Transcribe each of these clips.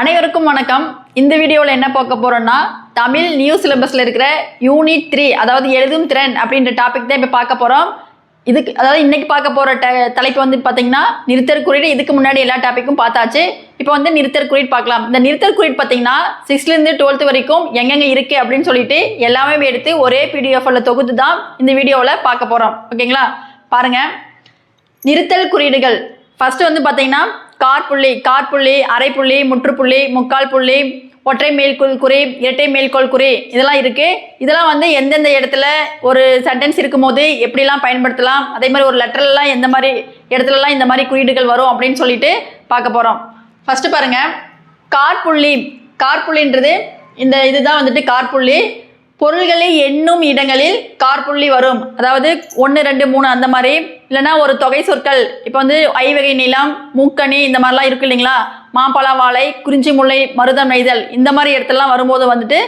அனைவருக்கும் வணக்கம். இந்த வீடியோவில் என்ன பார்க்க போகிறோன்னா தமிழ் நியூ சிலபஸில் இருக்கிற யூனிட் த்ரீ அதாவது எழுதும் திறன் அப்படின்ற டாபிக் தான் இப்போ பார்க்க போகிறோம் இதுக்கு அதாவது இன்னைக்கு பார்க்க போகிற ட தலைப்பு வந்து பார்த்தீங்கன்னா நிறுத்தர் குறியீடு. இதுக்கு முன்னாடி எல்லா டாப்பிக்கும் பார்த்தாச்சு. இப்போ வந்து நிறுத்தர் குறியீடு பார்க்கலாம். இந்த நிறுத்தர் குறியீடு பார்த்தீங்கன்னா சிக்ஸ்த்லேருந்து டுவெல்த் வரைக்கும் எங்கெங்கே இருக்குது அப்படின்னு சொல்லிட்டு எல்லாமே எடுத்து ஒரே பிடிஎஃப்ல தொகுத்து தான் இந்த வீடியோவில் பார்க்க போகிறோம் ஓகேங்களா? பாருங்கள் நிறுத்தல் குறியீடுகள். ஃபஸ்ட்டு வந்து பார்த்தீங்கன்னா காற்புள்ளி காற்புள்ளி அரைப்புள்ளி முற்றுப்புள்ளி முக்கால் புள்ளி ஒற்றை மேல்கோள் குறி இரட்டை மேல்கோள் குறி இதெல்லாம் இருக்குது இதெல்லாம் வந்து எந்தெந்த இடத்துல ஒரு சென்டென்ஸ் இருக்கும்போது எப்படிலாம் பயன்படுத்தலாம்? அதே மாதிரி ஒரு லெட்டர்லாம் எந்த மாதிரி இடத்துலலாம் இந்த மாதிரி குறியீடுகள் வரும் அப்படின்னு சொல்லிட்டு பார்க்க போகிறோம் ஃபஸ்ட்டு பாருங்கள் காற்புள்ளி காற்புள்ளின்றது இந்த இதுதான் வந்துட்டு காற்புள்ளி. பொருள்களை எண்ணும் இடங்களில் கார்புள்ளி வரும். அதாவது ஒன்று ரெண்டு மூணு அந்த மாதிரி. இல்லைன்னா ஒரு தொகை சொற்கள். இப்போ வந்து ஐவகை நிலம் மூக்கணி இந்த மாதிரிலாம் இருக்கு இல்லைங்களா? மாம்பழ வாழை குறிஞ்சி முல்லை மருதம் நெய்தல் இந்த மாதிரி இடத்துலலாம் வரும்போது வந்துட்டு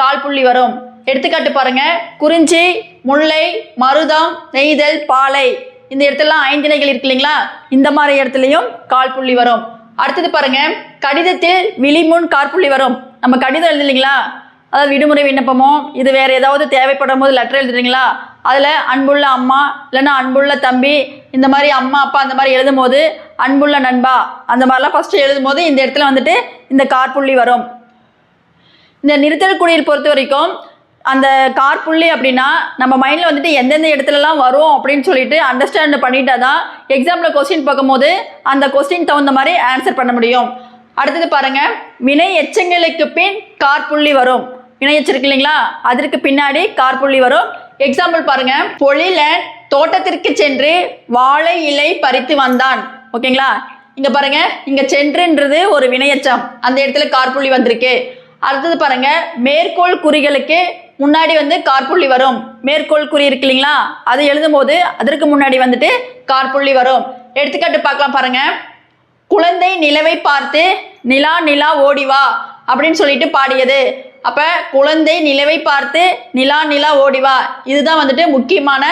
கால்புள்ளி வரும். எடுத்துக்காட்டு பாருங்க. குறிஞ்சி முல்லை மருதம் நெய்தல் பாலை இந்த இடத்துலலாம் ஐந்திணைகள் இருக்கு இல்லைங்களா? இந்த மாதிரி இடத்துலையும் கால்புள்ளி வரும். அடுத்தது பாருங்க. கடிதத்தில் விழிமுன் காற்புள்ளி வரும். நம்ம கடிதம் எழுது இல்லைங்களா அதாவது விடுமுறை விண்ணப்பமோ இது வேறு ஏதாவது தேவைப்படும் போது லெட்டர் எழுதுறீங்களா? அதில் அன்புள்ள அம்மா இல்லைன்னா அன்புள்ள தம்பி இந்த மாதிரி அம்மா அப்பா அந்த மாதிரி எழுதும் போது அன்புள்ள நண்பா அந்த மாதிரிலாம் ஃபஸ்ட்டு எழுதும் போது இந்த இடத்துல வந்துட்டு இந்த கார்புள்ளி வரும். இந்த நிறுத்தல் குடியில் பொறுத்த வரைக்கும் அந்த கார்புள்ளி அப்படின்னா நம்ம மைண்டில் வந்துட்டு எந்தெந்த இடத்துலலாம் வரும் அப்படின்னு சொல்லிட்டு அண்டர்ஸ்டாண்ட் பண்ணிட்டா தான் எக்ஸாமில் கொஸ்டின் பார்க்கும்போது அந்த கொஸ்டின் தகுந்த மாதிரி ஆன்சர் பண்ண முடியும். அடுத்தது பாருங்கள் வினை எச்சங்களுக்கு பின் கார்புள்ளி வரும். வினை எச்சிருக்கு இல்லைங்களா? அதற்கு பின்னாடி கார்புள்ளி வரும். எக்ஸாம்பிள் பாருங்க. பொழிலன் தோட்டத்திற்கு சென்று வாழை இலை பறித்து வந்தான். ஓகேங்களா? இங்க பாருங்க. இங்க சென்றுன்றது ஒரு வினையச்சம். அந்த இடத்துல கார்புள்ளி வந்திருக்கு. அடுத்தது பாருங்க. மேற்கோள் குறிகளுக்கு முன்னாடி வந்து கார்புள்ளி வரும். மேற்கோள் குறி இருக்கு இல்லைங்களா? அது எழுதும்போது அதற்கு முன்னாடி வந்துட்டு கார்புள்ளி வரும். எடுத்துக்காட்டு பார்க்கலாம் பாருங்க. குழந்தை நிலவை பார்த்து நிலா நிலா ஓடி வா அப்படின்னு சொல்லிட்டு பாடியது. அப்ப குழந்தை நிலவை பார்த்து நிலா நிலா ஓடி வா. இதுதான் வந்துட்டு முக்கியமான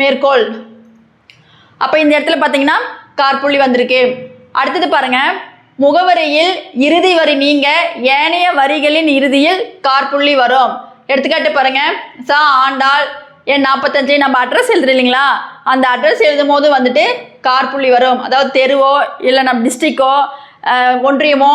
மேற்கோள். அப்ப இந்த இடத்துல பாத்தீங்கன்னா கார்புள்ளி வந்திருக்கு. அடுத்தது பாருங்க. முகவரியில் இறுதி வரி நீங்க ஏனைய வரிகளின் இறுதியில் கார்புள்ளி வரும். எடுத்துக்காட்டு பாருங்க. சா ஆண்டாள் என் நாற்பத்தஞ்சு நம்ம அட்ரஸ் எழுதுறோம் இல்லைங்களா? அந்த அட்ரஸ் எழுதும் போது வந்துட்டு கார்புள்ளி வரும். அதாவது தெருவோ இல்லை நம்ம டிஸ்ட்ரிக்கோ ஒன்றியமோ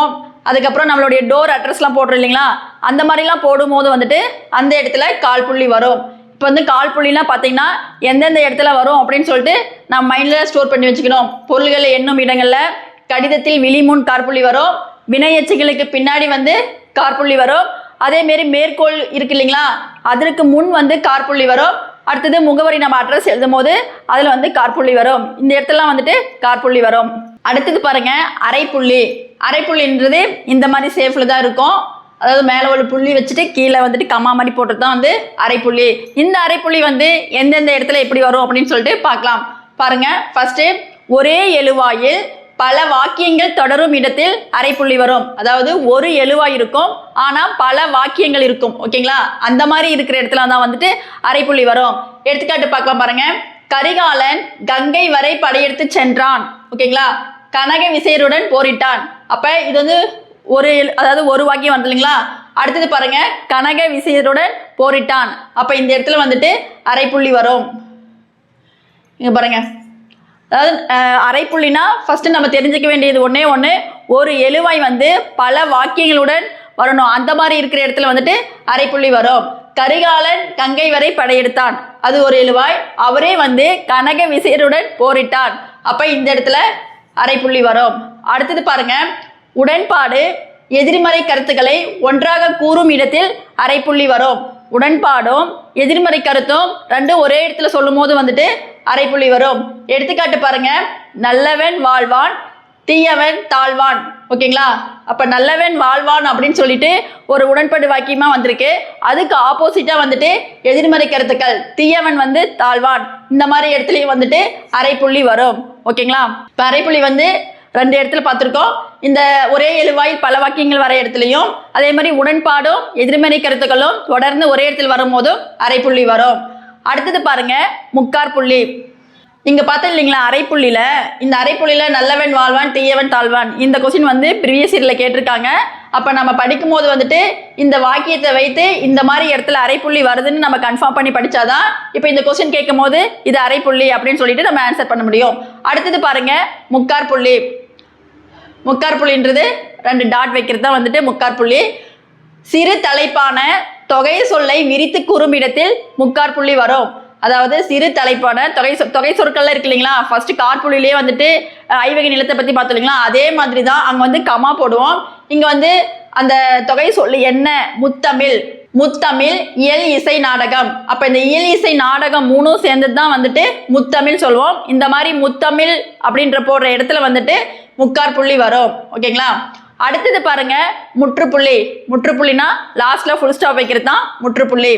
அதுக்கப்புறம் நம்மளுடைய டோர் அட்ரஸ்லாம் போடுறோம் இல்லைங்களா? அந்த மாதிரிலாம் போடும்போது வந்துட்டு அந்த இடத்துல கால்புள்ளி வரும். இப்போ வந்து கால்புள்ளிலாம் பார்த்தீங்கன்னா எந்தெந்த இடத்துல வரும் அப்படின்னு சொல்லிட்டு நம்ம மைண்டில் ஸ்டோர் பண்ணி வச்சுக்கணும். பொருள்களை எண்ணும் இடங்களில் கடிதத்தில் விழிமுன் கார்புள்ளி வரும். வினையச்சுகளுக்கு பின்னாடி வந்து கார்புள்ளி வரும். அதேமாரி மேற்கோள் இருக்கு இல்லைங்களா? அதற்கு முன் வந்து கார்புள்ளி வரும். அடுத்தது முகவரி நம்ம அட்ரஸ் எழுதும் போது அதில் வந்து கார்புள்ளி வரும். இந்த இடத்துலலாம் வந்துட்டு கார்புள்ளி வரும். அடுத்தது பாருங்கள் அரைப்புள்ளி அரைப்புள்ளின்றது இந்த மாதிரி சேஃபில் தான் இருக்கும். அதாவது மேலே ஒரு புள்ளி வச்சுட்டு கீழே வந்துட்டு கம்மா மாதிரி போட்டு தான் வந்து அரைப்புள்ளி இந்த அரைப்புள்ளி வந்து எந்தெந்த இடத்துல எப்படி வரும் அப்படின்னு சொல்லிட்டு பார்க்கலாம். பாருங்க ஃபர்ஸ்ட் ஒரே எழுவாயில் பல வாக்கியங்கள் தொடரும் இடத்தில் அரைப்புள்ளி வரும். அதாவது ஒரு எழுவாய் இருக்கும் ஆனால் பல வாக்கியங்கள் இருக்கும். ஓகேங்களா அந்த மாதிரி இருக்கிற இடத்துல தான் வந்துட்டு அரைப்புள்ளி வரும். எடுத்துக்காட்டு பார்க்கலாம் பாருங்க. கரிகாலன் கங்கை வரை படையெடுத்து சென்றான். ஓகேங்களா கனக விசையருடன் போரிட்டான். அப்போ இது வந்து ஒரு எழு- அதாவது ஒரு வாக்கியம் வருது இல்லைங்களா? அடுத்தது பாருங்க கனக விசையருடன் போரிட்டான். அப்போ இந்த இடத்துல வந்துட்டு அரைப்புள்ளி வரும். இங்கே பாருங்க. அதாவது அரைப்புள்ளினா ஃபஸ்ட்டு நம்ம தெரிஞ்சுக்க வேண்டியது ஒன்றே ஒன்று ஒரு எழுவாய் வந்து பல வாக்கியங்களுடன் வரணும். அந்த மாதிரி இருக்கிற இடத்துல வந்துட்டு அரைப்புள்ளி வரும். கரிகாலன் கங்கை வரை படையெடுத்தான். அது ஒரு எழுவாய். அவரே வந்து கனக விசையருடன் போரிட்டான். அப்போ இந்த இடத்துல அரைப்புள்ளி வரும். அடுத்தது பாருங்க. உடன்பாடு எதிர்மறை கருத்துக்களை ஒன்றாக கூறும் இடத்தில் அரைப்புள்ளி வரும். உடன்பாடும் எதிர்மறை கருத்தும் ரெண்டும் ஒரே இடத்துல சொல்லும் போது வந்துட்டு அரைப்புள்ளி வரும். எடுத்துக்காட்டு பாருங்க. நல்லவன் வாழ்வான் தீயவன் தாழ்வான். ஓகேங்களா? அப்ப நல்லவன் வாழ்வான் அப்படின்னு சொல்லிட்டு ஒரு உடன்பாடு வாக்கியமா வந்திருக்கு. அதுக்கு ஆப்போசிட்டா வந்துட்டு எதிர்மறை கருத்துக்கள் தீயவன் வந்து தாழ்வான். இந்த மாதிரி இடத்துலயும் வந்துட்டு அரைப்புள்ளி வரும். ஓகேங்களா? இப்ப அரைப்புள்ளி வந்து ரெண்டு இடத்துல பார்த்துருக்கோம். இந்த ஒரே எழுவாயில் பல வாக்கியங்கள் வர இடத்துலையும் அதே மாதிரி உடன்பாடும் எதிர்மறை கருத்துக்களும் தொடர்ந்து ஒரே இடத்தில் வரும்போதும் அரைப்புள்ளி வரும். அடுத்தது பாருங்க முக்கார் புள்ளி. இங்க பார்த்தோம் இல்லைங்களா அரைப்புள்ளியில இந்த அரைப்புள்ளியில நல்லவன் வாழ்வான் தீயவன் தாழ்வான். இந்த கொஸ்டின் வந்து ப்ரீவியஸ் இயர்ல கேட்டிருக்காங்க. அப்ப நம்ம படிக்கும் போது வந்துட்டு இந்த வாக்கியத்தை வைத்து இந்த மாதிரி இடத்துல அரைப்புள்ளி வருதுன்னு நம்ம கன்ஃபார்ம் பண்ணி படிச்சாதான் இப்போ இந்த கொஸ்டின் கேட்கும் போது இது அரைப்புள்ளி அப்படின்னு சொல்லிட்டு நம்ம ஆன்சர் பண்ண முடியும். அடுத்தது பாருங்க முக்கார் புள்ளி. முக்கார் புள்ளின்றது ரெண்டு டாட் வைக்கிறது தான் வந்துட்டு முக்கார் புள்ளி சிறு தலைப்பான தொகை சொல்லை விரித்து கூறுமிடத்தில் முக்கார் புள்ளி வரும். அதாவது சிறு தலைப்பான தொகை சொ- தொகை சொற்கள்லாம் இருக்கு இல்லைங்களா? ஃபர்ஸ்ட் கார்புள்ளிலேயே வந்துட்டு ஐவகை நிலத்தை பத்தி பார்த்தோம் இல்லைங்களா? அதே மாதிரி தான் அங்க வந்து கமா போடுவோம். இங்க வந்து அந்த தொகை சொல்லு என்ன? முத்தமிழ். முத்தமிழ் இயல் இசை நாடகம். அப்ப இந்த இயல் இசை நாடகம் மூணும் சேர்ந்தது தான் வந்துட்டு முத்தமிழ் சொல்லுவோம் இந்த மாதிரி முத்தமிழ் அப்படின்ற போடுற இடத்துல வந்துட்டு முக்கார் புள்ளி வரும். ஓகேங்களா? அடுத்தது பாருங்க முற்றுப்புள்ளி. முற்றுப்புள்ளினா லாஸ்ட்ல ஃபுல் ஸ்டாப் வைக்கிறது தான் முற்றுப்புள்ளி.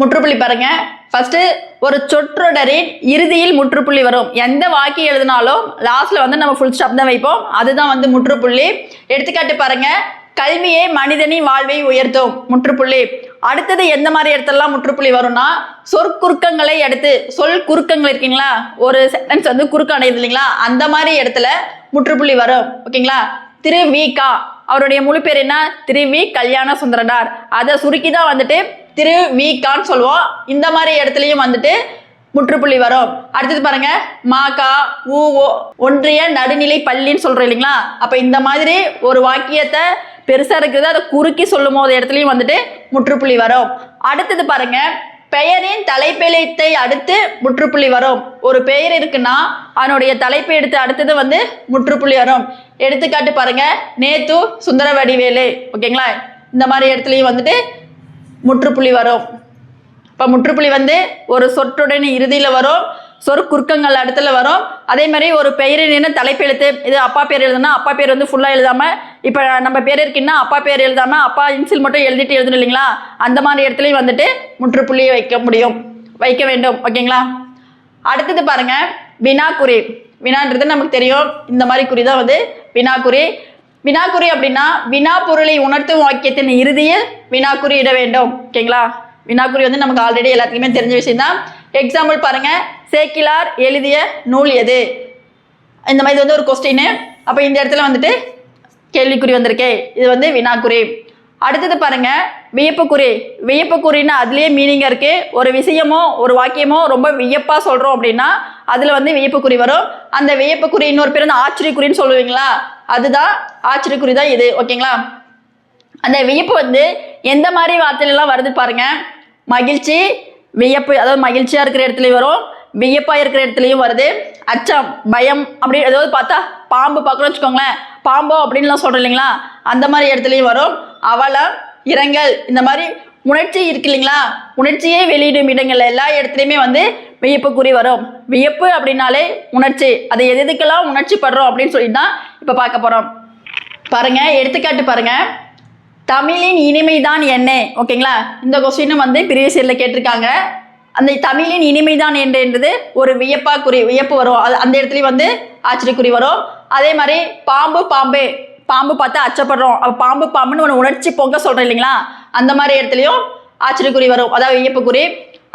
முற்றுப்புள்ளி பாருங்க. ஃபர்ஸ்ட் ஒரு சொற்றொடரின் இறுதியில் முற்றுப்புள்ளி வரும். எந்த வாக்கியம் எழுதினாலும் லாஸ்ட்ல வந்து நம்ம ஃபுல் ஸ்டாப் தான் வைப்போம். அதுதான் வந்து முற்றுப்புள்ளி. எடுத்துக்காட்டு பாருங்க கல்வியே மனிதனின் வாழ்வை உயர்த்தும். முற்றுப்புள்ளி. அடுத்தது எந்த மாதிரி இடத்துலலாம் முற்றுப்புள்ளி வரும்னா சொற்குறுக்கங்களை எடுத்து சொல் குறுக்கங்கள் இருக்கீங்களா? ஒரு சென்டென்ஸ் வந்து குறுக்க அடையுது இல்லைங்களா? அந்த மாதிரி இடத்துல முற்றுப்புள்ளி வரும். ஓகேங்களா? திரு வி. கா. அவருடைய முழு பேர் என்ன? திரு வி. கல்யாண சுந்தரனார். அதை சுருக்கி தான் வந்துட்டு திரு வி. கான்னு சொல்லுவோம். இந்த மாதிரி இடத்துலயும் வந்துட்டு முற்றுப்புள்ளி வரும். அடுத்தது பாருங்க. மாகா ஊ ஒன்றிய நடுநிலை பள்ளின்னு சொல்றோம் இல்லைங்களா? அப்ப இந்த மாதிரி ஒரு வாக்கியத்தை பெருசா இருக்குது. அதை குறுக்கி சொல்லும் போது இடத்துலயும் வந்துட்டு முற்றுப்புள்ளி வரும். அடுத்தது பாருங்க. பெயரின் தலைப்பெழுத்தை அடுத்து முற்றுப்புள்ளி வரும். ஒரு பெயர் இருக்குன்னா அதனுடைய தலைப்பு எடுத்து அடுத்தது வந்து முற்றுப்புள்ளி வரும். எடுத்துக்காட்டு பாருங்க. நேத்து சுந்தர வடிவேலு ஓகேங்களா? இந்த மாதிரி இடத்துலயும் வந்துட்டு முற்றுப்புள்ளி வரும். இப்போ முற்றுப்புள்ளி வந்து ஒரு சொற்றுடன் இறுதியில் வரும். சொற்குறுக்கங்கள் இடத்துல வரும். அதே மாதிரி ஒரு பெயரின் தலைப்பு தலைப்பெழுத்து இது அப்பா பேர் எழுதுனா அப்பா பேர் வந்து ஃபுல்லாக எழுதாம இப்போ நம்ம பேர் இருக்குன்னா அப்பா பேர் எழுதாம அப்பா இன்சில் மட்டும் எழுதிட்டு எழுதணும் இல்லைங்களா? அந்த மாதிரி இடத்துலையும் வந்துட்டு முற்றுப்புள்ளியை வைக்க முடியும். வைக்க வேண்டும். ஓகேங்களா? அடுத்தது பாருங்க வினாக்குறி. வினான்றது நமக்கு தெரியும். இந்த மாதிரி குறி தான் வந்து வினாக்குறி. வினாக்குறி அப்படின்னா வினா பொருளை உணர்த்தும் வாக்கியத்தின் இறுதியில் வினாக்குறி இட வேண்டும். ஓகேங்களா? வினாக்குறி வந்து நமக்கு ஆல்ரெடி எல்லாத்துக்குமே தெரிஞ்ச விஷயம் தான் எக்ஸாம்பிள் பாருங்க. சேக்கிலார் எழுதிய நூல் எது? இந்த மாதிரி இது வந்து ஒரு கொஸ்டின் அப்போ இந்த இடத்துல வந்துட்டு கேள்விக்குறி வந்திருக்கே. இது வந்து வினாக்குறி. அடுத்தது பாருங்க. வியப்புக்குறி. வியப்புக்குறின்னு அதுலேயே மீனிங் இருக்கு. ஒரு விஷயமோ ஒரு வாக்கியமோ ரொம்ப வியப்பா சொல்றோம் அப்படின்னா அதுல வந்து வியப்புக்குறி வரும். அந்த வியப்புக்குறி இன்னொரு பேர் வந்து ஆச்சரியக்குறின்னு சொல்லுவீங்களா? அதுதான் ஆச்சரியக்குறி தான் இது. ஓகேங்களா? அந்த வியப்பு வந்து எந்த மாதிரி வார்த்தையிலலாம் வருது பாருங்க. மகிழ்ச்சி வியப்பு அதாவது மகிழ்ச்சியா இருக்கிற இடத்துலயும் வரும் வியப்பா இருக்கிற இடத்துலயும் வருது. அச்சம் பயம் அப்படி ஏதாவது பார்த்தா பாம்பு பார்க்குறோம் வச்சுக்கோங்களேன். பாம்போ அப்படின்லாம் சொல்றோம் இல்லைங்களா? அந்த மாதிரி இடத்துலயும் வரும். அவலம் இரங்கல் இந்த மாதிரி உணர்ச்சி இருக்கு இல்லைங்களா? உணர்ச்சியே வெளியிடும் இடங்கள்ல எல்லா இடத்துலையுமே வந்து வியப்பு குறி வரும். வியப்பு அப்படின்னாலே உணர்ச்சி. அதை எது எதுக்கெல்லாம் உணர்ச்சி படுறோம் அப்படின்னு சொல்லிட்டு தான் இப்போ பார்க்க போகிறோம் பாருங்க எடுத்துக்காட்டு பாருங்க. தமிழின் இனிமைதான் என்ன. ஓகேங்களா? இந்த கொஸ்டினும் வந்து ப்ரீவியஸ் இயரில் கேட்டிருக்காங்க. அந்த தமிழின் இனிமைதான் என்றது ஒரு வியப்பா குறி வியப்பு வரும். அது அந்த இடத்துலயும் வந்து ஆச்சரியக்குறி வரும். அதே மாதிரி பாம்பு பாம்பு. பாம்பு பார்த்தா அச்சப்படுறோம். பாம்பு பாம்புன்னு ஒன்று உணர்ச்சி பொங்க சொல்கிறேன் இல்லைங்களா? அந்த மாதிரி இடத்துலையும் ஆச்சரியக்குறி வரும். அதாவது வியப்புக்குறி.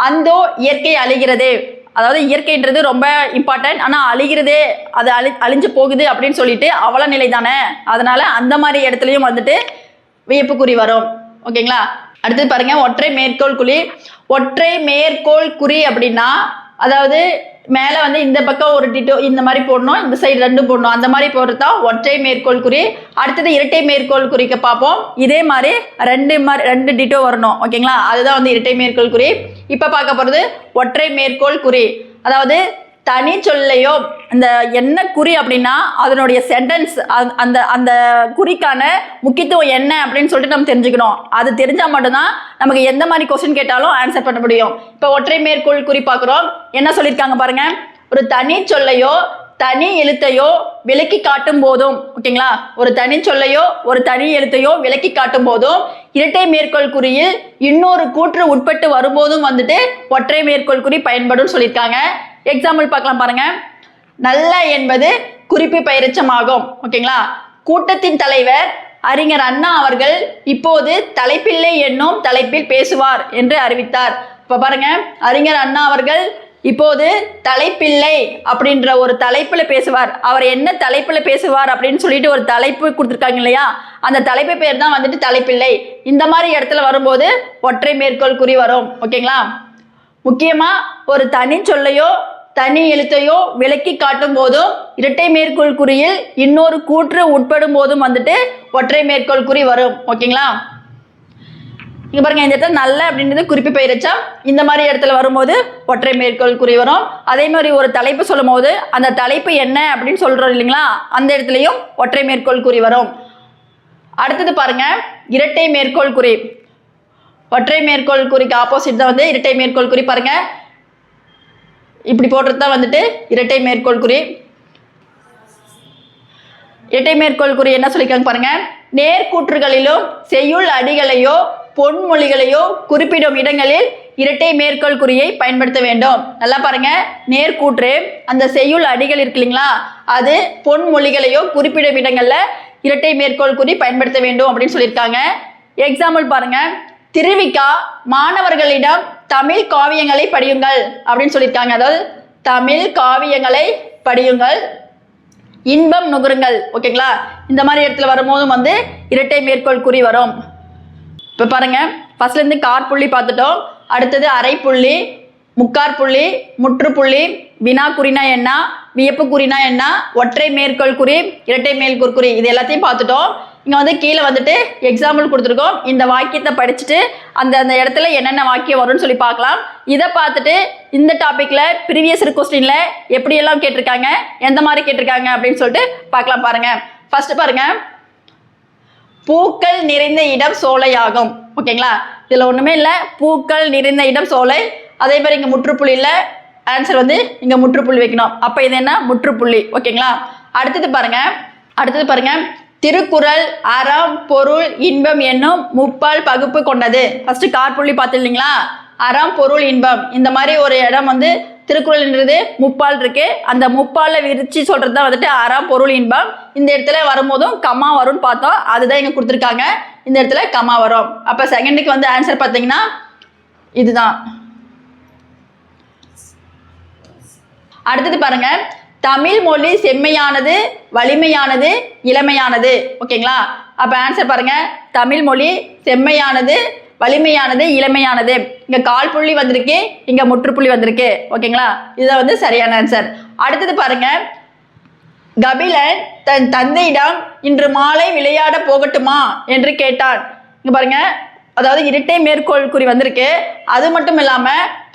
அந்தோ இயற்கை அழிகிறது. அதாவது இயற்கைன்றது ரொம்ப இம்பார்ட்டன்ட் ஆனால் அழிகிறதே அது அழி அழிஞ்சு போகுது அப்படின்னு சொல்லிட்டு அவல நிலை தானே. அதனால அந்த மாதிரி இடத்துலையும் வந்துட்டு வியப்புக்குறி வரும். ஓகேங்களா? அடுத்து பாருங்க ஒற்றை மேற்கோள் குறி ஒற்றை மேற்கோள் குறி அப்படின்னா அதாவது மேலே வந்து இந்த பக்கம் ஒரு டிட்டோ இந்த மாதிரி போடணும் இந்த சைடு ரெண்டும் போடணும். அந்த மாதிரி போடுறது தான் ஒற்றை மேற்கோள் குறி. அடுத்தது இரட்டை மேற்கோள் குறிக்க பார்ப்போம். இதே மாதிரி ரெண்டு மாதிரி ரெண்டு டிட்டோ வரணும். ஓகேங்களா? அதுதான் வந்து இரட்டை மேற்கோள் குறி. இப்போ பார்க்க போகிறது ஒற்றை மேற்கோள் குறி. அதாவது தனி சொல்லையோ இந்த என்ன குறி அப்படின்னா அதனுடைய சென்டென்ஸ் அந்த அந்த குறிக்கான முக்கியத்துவம் என்ன அப்படின்னு சொல்லிட்டு நம்ம தெரிஞ்சுக்கணும். அது தெரிஞ்சால் மட்டும்தான் நமக்கு எந்த மாதிரி கொஸ்டின் கேட்டாலும் ஆன்சர் பண்ண முடியும். இப்போ ஒற்றை மேற்கோள் குறி பார்க்குறோம். என்ன சொல்லியிருக்காங்க பாருங்க. ஒரு தனி சொல்லையோ தனி எழுத்தையோ விளக்கி காட்டும் போதும் ஓகேங்களா? ஒரு தனி சொல்லையோ ஒரு தனி எழுத்தையோ விளக்கி காட்டும் போதும் இரட்டை மேற்கோள் குறியில் இன்னொரு கூற்று உட்பட்டு வரும்போதும் வந்துட்டு ஒற்றை மேற்கோள் குறி பயன்படும் சொல்லியிருக்காங்க. எக்ஸாம்பிள் பார்க்கலாம் பாருங்கள் நல்ல என்பது குறிப்பு பயிற்சமாகும். ஓகேங்களா? கூட்டத்தின் தலைவர் அறிஞர் அண்ணா அவர்கள் இப்போது தலைப்பில்லை என்னும் தலைப்பில் பேசுவார் என்று அறிவித்தார். இப்போ பாருங்க அறிஞர் அண்ணா அவர்கள் இப்போது தலைப்பில்லை அப்படின்ற ஒரு தலைப்பில் பேசுவார். அவர் என்ன தலைப்பில் பேசுவார் அப்படின்னு சொல்லிட்டு ஒரு தலைப்பு கொடுத்துருக்காங்க இல்லையா? அந்த தலைப்பு பேர் தான் வந்துட்டு தலைப்பிள்ளை இந்த மாதிரி இடத்துல வரும்போது ஒற்றை மேற்கோள் குறி வரும். ஓகேங்களா? முக்கியமாக ஒரு தனி சொல்லையோ தனி எழுத்தையோ விளக்கி காட்டும் போதும் இரட்டை மேற்கோள் குறியில் இன்னொரு கூற்று உட்படும் போதும் வந்துட்டு ஒற்றை மேற்கோள் குறி வரும். ஓகேங்களா? இங்க பாருங்க இந்த இடத்துல நல்ல அப்படின்றது குறிப்பு பெயரச்சா இந்த மாதிரி இடத்துல வரும்போது ஒற்றை மேற்கோள் குறி வரும். அதே மாதிரி ஒரு தலைப்பு சொல்லும் போது அந்த தலைப்பு என்ன அப்படின்னு சொல்றோம் இல்லைங்களா? அந்த இடத்துலையும் ஒற்றை மேற்கோள் குறி வரும். அடுத்தது பாருங்க இரட்டை மேற்கோள் குறி. ஒற்றை மேற்கோள் குறிக்கு ஆப்போசிட் தான் வந்து இரட்டை மேற்கோள் குறி பாருங்க. இப்படி போடுறது தான் வந்துட்டு இரட்டை மேற்கோள் குறி இரட்டை மேற்கோள் குறி என்ன சொல்லியிருக்காங்க பாருங்க? நேர்கூற்றுகளிலும் செய்யுள் அடிகளையோ பொன்மொழிகளையோ குறிப்பிடும் இடங்களில் இரட்டை மேற்கோள் குறியை பயன்படுத்த வேண்டும். நல்லா பாருங்க. நேர்கூற்று அந்த செய்யுள் அடிகள் இருக்கு இல்லைங்களா? அது பொன்மொழிகளையோ குறிப்பிடும் இடங்களில் இரட்டை மேற்கோள் குறி பயன்படுத்த வேண்டும் அப்படின்னு சொல்லியிருக்காங்க. எக்ஸாம்பிள் பாருங்க. திருவிக்கா மாணவர்களிடம் தமிழ் காவியங்களை படியுங்கள் அப்படின்னு சொல்லியிருக்காங்க. அதாவது தமிழ் காவியங்களை படியுங்கள். இன்பம் நுகருங்கள். ஓகேங்களா? இந்த மாதிரி இடத்துல வரும்போதும் வந்து இரட்டை மேற்கோள் குறி வரும். இப்போ பாருங்க. ஃபர்ஸ்ட்லேருந்து கார் புள்ளி பார்த்துட்டோம். அடுத்தது அரை புள்ளி முக்கார் புள்ளி முற்றுப்புள்ளி வினா குறினா என்ன வியப்பு குறினா என்ன ஒற்றை மேற்கோள் குறி இரட்டை மேற்கோள் குறி இது எல்லாத்தையும் பார்த்துட்டோம். இங்கே வந்து கீழே வந்துட்டு எக்ஸாம்பிள் கொடுத்துருக்கோம். இந்த வாக்கியத்தை படிச்சுட்டு அந்த அந்த இடத்துல என்னென்ன வாக்கியம் வரும்னு சொல்லி பார்க்கலாம். இதை பார்த்துட்டு இந்த டாப்பிக்கில் ப்ரீவியஸ் கொஸ்டினில் எப்படியெல்லாம் கேட்டிருக்காங்க எந்த மாதிரி கேட்டிருக்காங்க அப்படின்னு சொல்லிட்டு பார்க்கலாம் பாருங்கள் ஃபஸ்ட்டு பாருங்கள் பூக்கள் நிறைந்த இடம் சோலையாகும். ஓகேங்களா? இதில் ஒன்றுமே இல்லை. பூக்கள் நிறைந்த இடம் சோலை. அதே மாதிரி இங்கே முற்றுப்புள்ளியில் ஆன்சர் வந்து இங்கே முற்றுப்புள்ளி வைக்கணும். அப்போ இது என்ன? முற்றுப்புள்ளி. ஓகேங்களா? அடுத்தது பாருங்கள் அடுத்தது பாருங்கள் திருக்குறள் அறம் பொருள் இன்பம் என்னும் முப்பால் பகுப்பு கொண்டது. ஃபர்ஸ்ட் காற்புள்ளி பார்த்து இல்லைங்களா? அறம் பொருள் இன்பம். இந்த மாதிரி ஒரு இடம் வந்து திருக்குறள்ன்றது முப்பால் இருக்கு. அந்த முப்பாலில் விரிச்சு சொல்றது தான் வந்துட்டு அறம் பொருள் இன்பம். இந்த இடத்துல வரும்போதும் கம்மா வரும்னு பார்த்தோம். அதுதான் இங்கே கொடுத்துருக்காங்க. இந்த இடத்துல கம்மா வரும். அப்போ செகண்டுக்கு வந்து ஆன்சர் பார்த்தீங்கன்னா இதுதான். அடுத்தது பாருங்க. தமிழ் மொழி செம்மையானது வலிமையானது இளமையானது. ஓகேங்களா? அப்ப ஆன்சர் பாருங்க. தமிழ் மொழி செம்மையானது வலிமையானது இளமையானது. இங்க கால் புள்ளி வந்திருக்கு இங்க முற்றுப்புள்ளி வந்திருக்கு. ஓகேங்களா? இதுதான் வந்து சரியான ஆன்சர் அடுத்தது பாருங்க. கபிலன் தன் தந்தையிடம் இன்று மாலை விளையாட போகட்டுமா? என்று கேட்டான். இங்க பாருங்க. அதாவது இரட்டை மேற்கோள் குறி வந்திருக்கு. அது மட்டும் இல்லாம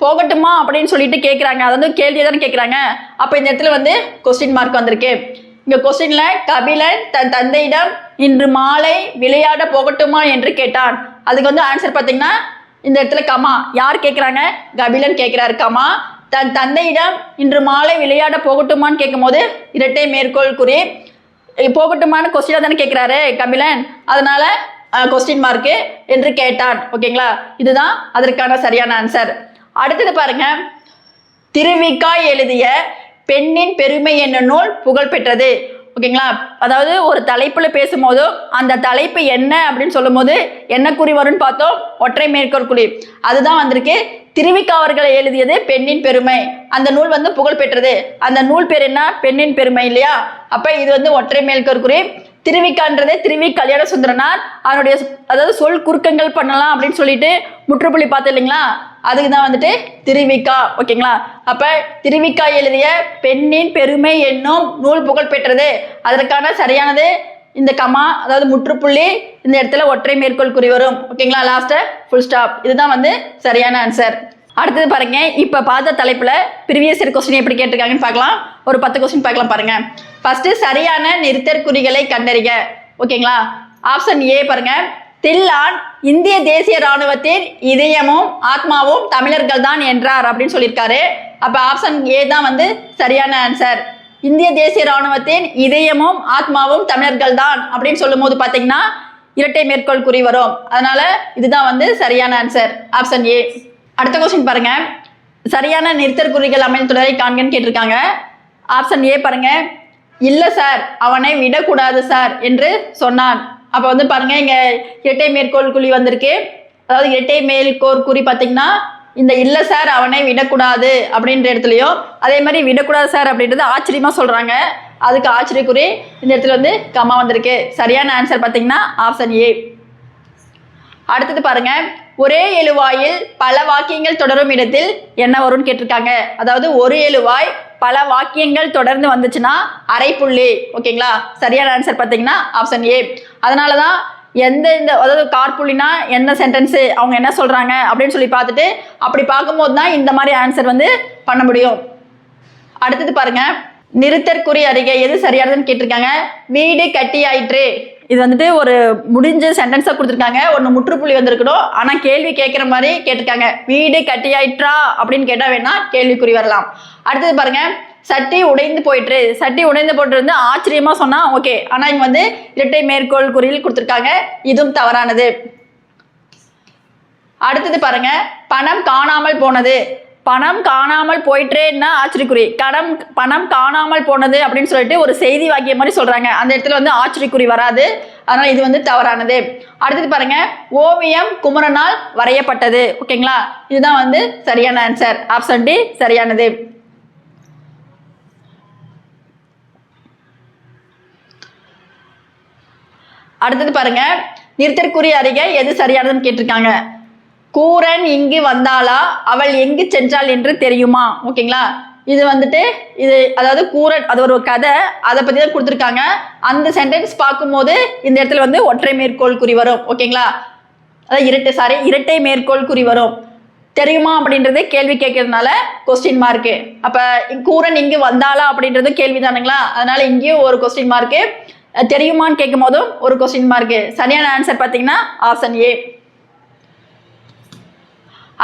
போகட்டுமா அப்படின்னு சொல்லிட்டு கேட்குறாங்க அது வந்து கேள்வியை தானே கேட்குறாங்க அப்போ இந்த இடத்துல வந்து கொஸ்டின் மார்க் வந்திருக்கு. இங்க கொஸ்டின்ல கபிலன் தன் தந்தையிடம் இன்று மாலை விளையாட போகட்டுமா என்று கேட்டான். அதுக்கு வந்து ஆன்சர் பார்த்தீங்கன்னா இந்த இடத்துல கமா. யார் கேட்குறாங்க கபிலன் கேட்குறாரு கமா தன் தந்தையிடம் இன்று மாலை விளையாட போகட்டுமான்னு கேட்கும்போது இரட்டை மேற்கோள் குறி. போகட்டுமான்னு கொஸ்டினாக தானே கேட்குறாரு கபிலன். அதனால கொஸ்டின் மார்க்கு என்று கேட்டான். ஓகேங்களா இதுதான் அதற்கான சரியான ஆன்சர் அடுத்தது பாருங்க. திருவிக்கா எழுதிய பெண்ணின் பெருமை என்னும் நூல் புகழ் பெற்றது ஓகேங்களா அதாவது ஒரு தலைப்பில் பேசும்போது அந்த தலைப்பு என்ன அப்படின்னு சொல்லும்போது என்ன குறி வரும்னு பார்த்தோம்? ஒற்றை மேற்கோள் குறி. அதுதான் வந்திருக்கு. திருவிக்கா அவர்கள் எழுதியது பெண்ணின் பெருமை. அந்த நூல் வந்து புகழ் பெற்றது அந்த நூல் பேர் என்ன? பெண்ணின் பெருமை இல்லையா? அப்போ இது வந்து ஒற்றை மேற்கோள் குறி. திருவிக்கான்றதே திருவி கல்யாண சுந்தரனார். அவருடைய அதாவது சொல் குறுக்கங்கள் பண்ணலாம் அப்படின்னு சொல்லிட்டு முற்றுப்புள்ளி பார்த்து இல்லைங்களா அதுக்கு தான் வந்துட்டு திருவிக்கா ஓகேங்களா? அப்ப திருவிக்கா எழுதிய பெண்ணின் பெருமை என்னும் நூல் புகழ் பெற்றது. அதற்கான சரியானது இந்த கமா அதாவது முற்றுப்புள்ளி இந்த இடத்துல ஒற்றை மேற்கோள் குறி வரும். ஓகேங்களா? லாஸ்ட் ஃபுல் ஸ்டாப் இதுதான் வந்து சரியான ஆன்சர் அடுத்தது பாருங்க. இப்ப பார்த்த தலைப்புல ப்ரீவியஸ் இயர் கொஸ்டின் எப்படி கேட்டிருக்காங்கன்னு பார்க்கலாம். ஒரு பத்து கொஸ்டின் பார்க்கலாம் பாருங்க. ஃபர்ஸ்ட் சரியான நிறுத்தற்குறிகளை கண்டறிக. ஓகேங்களா ஆப்ஷன் ஏ பாருங்க. தில்லான் இந்திய தேசிய ராணுவத்தின் இதயமும் ஆத்மாவும் தமிழர்கள் தான் என்றார் அப்படின்னு சொல்லியிருக்காரு. அப்ப ஆப்ஷன் ஏ தான் வந்து சரியான ஆன்சர் இந்திய தேசிய ராணுவத்தின் இதயமும் ஆத்மாவும் தமிழர்கள் தான் அப்படின்னு சொல்லும் போது பாத்தீங்கன்னா இரட்டை மேற்கோள் குறி வரும். அதனால இதுதான் வந்து சரியான ஆன்சர் ஆப்ஷன் ஏ அடுத்த கொஸ்டின் பாருங்க. சரியான நிறுத்தற்குறிகள் குறிகள் காண்கன்னு கேட்டிருக்காங்க. ஆப்ஷன் ஏ பாருங்க. இல்ல சார் அவனை விடக்கூடாது சார் என்று சொன்னான். அப்ப வந்து பாருங்க இங்க இரட்டை மேற்கோள் குழி வந்திருக்கு. அதாவது இரட்டை மேற்கோள் குறி பார்த்தீங்கன்னா இந்த இல்லை சார் அவனை விடக்கூடாது அப்படின்ற இடத்துலையும் அதே மாதிரி விடக்கூடாது சார் அப்படின்றது ஆச்சரியமாக சொல்கிறாங்க அதுக்கு ஆச்சரியக்குறி இந்த இடத்துல வந்து கம்மா வந்திருக்கு. சரியான ஆன்சர் பார்த்தீங்கன்னா ஆப்ஷன் ஏ அடுத்தது பாருங்க ஒரே எழுவாயில் பல வாக்கியங்கள் தொடரும் இடத்தில் என்ன வரும்னு கேட்டிருக்காங்க. அதாவது ஒரு எழுவாய் பல வாக்கியங்கள் தொடர்ந்து வந்துச்சுன்னா அரைப்புள்ளி ஓகேங்களா? சரியான ஆன்சர் பார்த்தீங்கன்னா ஆப்ஷன் ஏ அதனால தான் எந்த இந்த அதாவது கார்புள்ளினா என்ன சென்டென்ஸு அவங்க என்ன சொல்கிறாங்க அப்படின்னு சொல்லி பார்த்துட்டு அப்படி பார்க்கும்போது தான் இந்த மாதிரி ஆன்சர் வந்து பண்ண முடியும். அடுத்தது பாருங்க. நிறுத்தற்குறி அருகே எது சரியானதுன்னு கேட்டிருக்காங்க. வீடு கட்டியாயிற்று. இது வந்துட்டு ஒரு முடிஞ்ச சென்டென்ஸாக கொடுத்துருக்காங்க. ஒன்று முற்றுப்புள்ளி வந்திருக்கணும். ஆனால் கேள்வி கேட்குற மாதிரி கேட்டிருக்காங்க. வீடு கட்டியாயிற்றா அப்படின்னு கேட்டால் வேணா கேள்விக்குறி வரலாம். அடுத்தது பாருங்க. சட்டி உடைந்து போயிட்டு சட்டி உடைந்து போயிட்டு வந்து ஆச்சரியமாக சொன்னால் ஓகே ஆனால் இங்கே வந்து இரட்டை மேற்கோள் குறியில் கொடுத்துருக்காங்க. இதுவும் தவறானது. அடுத்தது பாருங்க. பணம் காணாமல் போனது. பணம் காணாமல் போயிட்டேன்னா ஆச்சரியக்குறி? கடம் பணம் காணாமல் போனது அப்படின்னு சொல்லிட்டு ஒரு செய்தி வாக்கியம் மாதிரி சொல்றாங்க. அந்த இடத்துல வந்து ஆச்சரியக்குறி வராது. அதனால இது வந்து தவறானது. அடுத்தது பாருங்க. ஓவியம் குமரனால் வரையப்பட்டது. ஓகேங்களா இதுதான் வந்து சரியான ஆன்சர் ஆப்ஷன் டி சரியானது. அடுத்தது பாருங்க. நிறுத்தற்குரிய அருகே எது சரியானதுன்னு கேட்டிருக்காங்க. கூரன் இங்கு வந்தாளா? அவள் எங்கு சென்றாள் என்று தெரியுமா? ஓகேங்களா? இது வந்துட்டு இது அதாவது கூரன் அது ஒரு கதை. அதை பற்றி தான் கொடுத்துருக்காங்க. அந்த சென்டென்ஸ் பார்க்கும்போது இந்த இடத்துல வந்து ஒற்றை மேற்கோள் குறி வரும். ஓகேங்களா? அதாவது இரட்டை சாரி இரட்டை மேற்கோள் குறி வரும். தெரியுமா அப்படின்றது கேள்வி கேட்கறதுனால கொஸ்டின் மார்க்கு அப்போ கூரன் இங்கு வந்தாளா அப்படின்றது கேள்வி தானுங்களா? அதனால இங்கேயும் ஒரு கொஸ்டின் மார்க்கு தெரியுமான்னு கேட்கும் போதும் ஒரு கொஸ்டின் மார்க்கு சரியான ஆன்சர் பார்த்தீங்கன்னா ஆப்ஷன் ஏ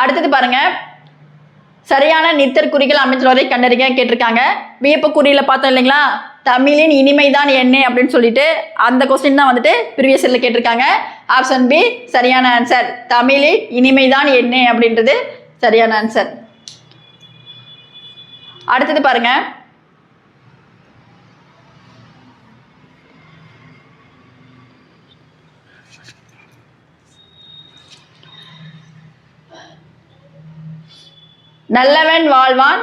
அடுத்தது பாருங்க. சரியான நித்தர் குறிகள் அமைச்சரவரை கண்டறிங்க கேட்டிருக்காங்க. வியப்பு குறியில பார்த்தோம் இல்லைங்களா? தமிழின் இனிமைதான் என்ன அப்படின்னு சொல்லிட்டு அந்த கொஸ்டின் தான் வந்துட்டு ப்ரீவியஸ் இயர்ல கேட்டிருக்காங்க. ஆப்ஷன் பி சரியான ஆன்சர் தமிழின் இனிமைதான் என்ன அப்படின்றது சரியான ஆன்சர் அடுத்தது பாருங்க. நல்லவன் வாழ்வான்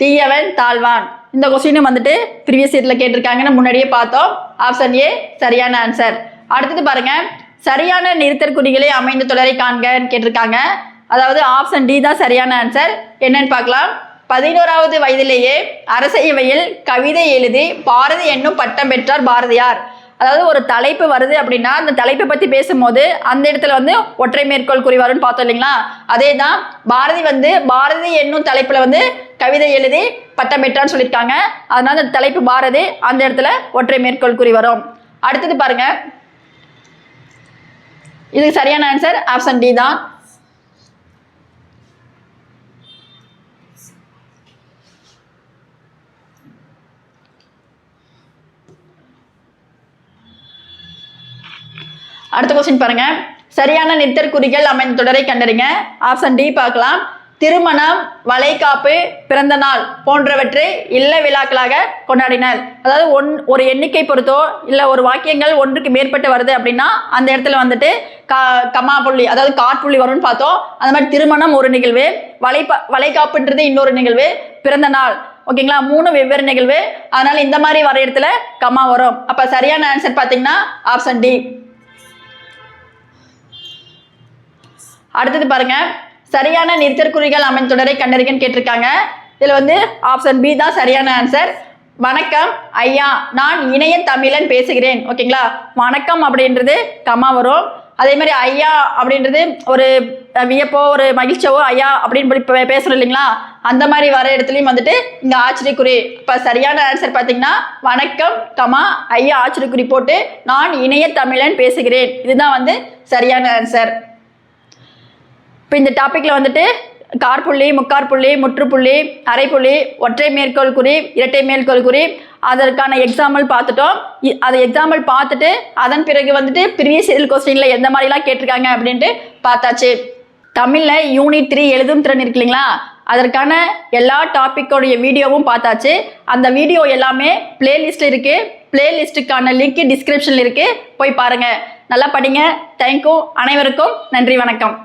தீயவன் தாழ்வான். இந்த கொஸ்டினும் வந்துட்டு ப்ரீவியஸ் இயரில் கேட்டிருக்காங்கன்னு முன்னாடியே பார்த்தோம். ஆப்ஷன் ஏ சரியான ஆன்சர் அடுத்தது பாருங்க. சரியான நிறுத்தற்குறிகளை அமைந்த தொடரை காண்கன்னு கேட்டிருக்காங்க. அதாவது ஆப்ஷன் டி தான் சரியான ஆன்சர் என்னன்னு பார்க்கலாம். பதினோராவது வயதிலேயே அரசையவையில் கவிதை எழுதி பாரதி என்னும் பட்டம் பெற்றார் பாரதியார். அதாவது ஒரு தலைப்பு வருது அப்படின்னா அந்த தலைப்பை பற்றி பேசும்போது அந்த இடத்துல வந்து ஒற்றை மேற்கோள் குறி வரும்னு பார்த்தோம் இல்லைங்களா? அதே தான் பாரதி வந்து பாரதி என்னும் தலைப்பில் வந்து கவிதை எழுதி பட்டம் பெற்றான்னு சொல்லியிருக்காங்க. அதனால அந்த தலைப்பு பாரதி அந்த இடத்துல ஒற்றை மேற்கோள் குறி வரும். அடுத்தது பாருங்க. இதுக்கு சரியான ஆன்சர் ஆப்ஷன் டி தான். அடுத்த கொஸ்டின் பாருங்க. சரியான நித்தற்குறிகள் அமைந்த தொடரை கண்டறிங்க. ஆப்ஷன் டி பார்க்கலாம். திருமணம் வளைகாப்பு பிறந்த நாள் போன்றவற்றை இல்ல விழாக்களாக கொண்டாடினர். அதாவது ஒன் ஒரு எண்ணிக்கை பொறுத்தோ இல்லை ஒரு வாக்கியங்கள் ஒன்றுக்கு மேற்பட்டு வருது அப்படின்னா அந்த இடத்துல வந்துட்டு கா கமா புள்ளி அதாவது காற்புள்ளி வரும்னு பார்த்தோம். அந்த மாதிரி திருமணம் ஒரு நிகழ்வு வளைப்பா வளைகாப்புன்றது இன்னொரு நிகழ்வு பிறந்த நாள் ஓகேங்களா மூணு வெவ்வேறு நிகழ்வு. அதனால இந்த மாதிரி வர இடத்துல கமா வரும். அப்போ சரியான ஆன்சர் பார்த்தீங்கன்னா ஆப்ஷன் டி அடுத்தது பாருங்க. சரியான நிறுத்தற்குறிகள் அமைந்த தொடரை கண்டறிகன்னு கேட்டிருக்காங்க. இதில் வந்து ஆப்ஷன் பி தான் சரியான ஆன்சர் வணக்கம் ஐயா நான் இணைய தமிழன் பேசுகிறேன். ஓகேங்களா வணக்கம் அப்படின்றது கம்மா வரும். அதே மாதிரி ஐயா அப்படின்றது ஒரு வியப்போ ஒரு மகிழ்ச்சியவோ ஐயா அப்படின்னு சொல்லி பே- பேசுறோம் இல்லைங்களா? அந்த மாதிரி வர இடத்துலையும் வந்துட்டு இங்கே ஆச்சரியக்குறி. இப்போ சரியான ஆன்சர் பார்த்தீங்கன்னா வணக்கம் கமா ஐயா ஆச்சரியக்குறி போட்டு நான் இணைய தமிழன் பேசுகிறேன். இதுதான் வந்து சரியான ஆன்சர் இப்போ இந்த டாப்பிக்கில் வந்துட்டு கார்புள்ளி முக்கார்புள்ளி முற்றுப்புள்ளி அரைப்புள்ளி ஒற்றை மேற்கோள் குறி இரட்டை மேற்கோள் குறி அதற்கான எக்ஸாம்பிள் பார்த்துட்டோம். அதை எக்ஸாம்பிள் பார்த்துட்டு அதன் பிறகு வந்துட்டு ப்ரீவியஸ் இயர் கொஸ்டினில் எந்த மாதிரிலாம் கேட்டிருக்காங்க அப்படின்ட்டு பார்த்தாச்சு. தமிழில் யூனிட் த்ரீ எழுதும் திறன் இருக்கு இல்லைங்களா? அதற்கான எல்லா டாப்பிக்கோடைய வீடியோவும் பார்த்தாச்சு. அந்த வீடியோ எல்லாமே பிளேலிஸ்ட்டில் இருக்குது பிளேலிஸ்ட்டுக்கான லிங்க் டிஸ்கிரிப்ஷனில் இருக்குது போய் பாருங்கள் நல்லா படிங்க. தேங்க்யூ அனைவருக்கும் நன்றி வணக்கம்.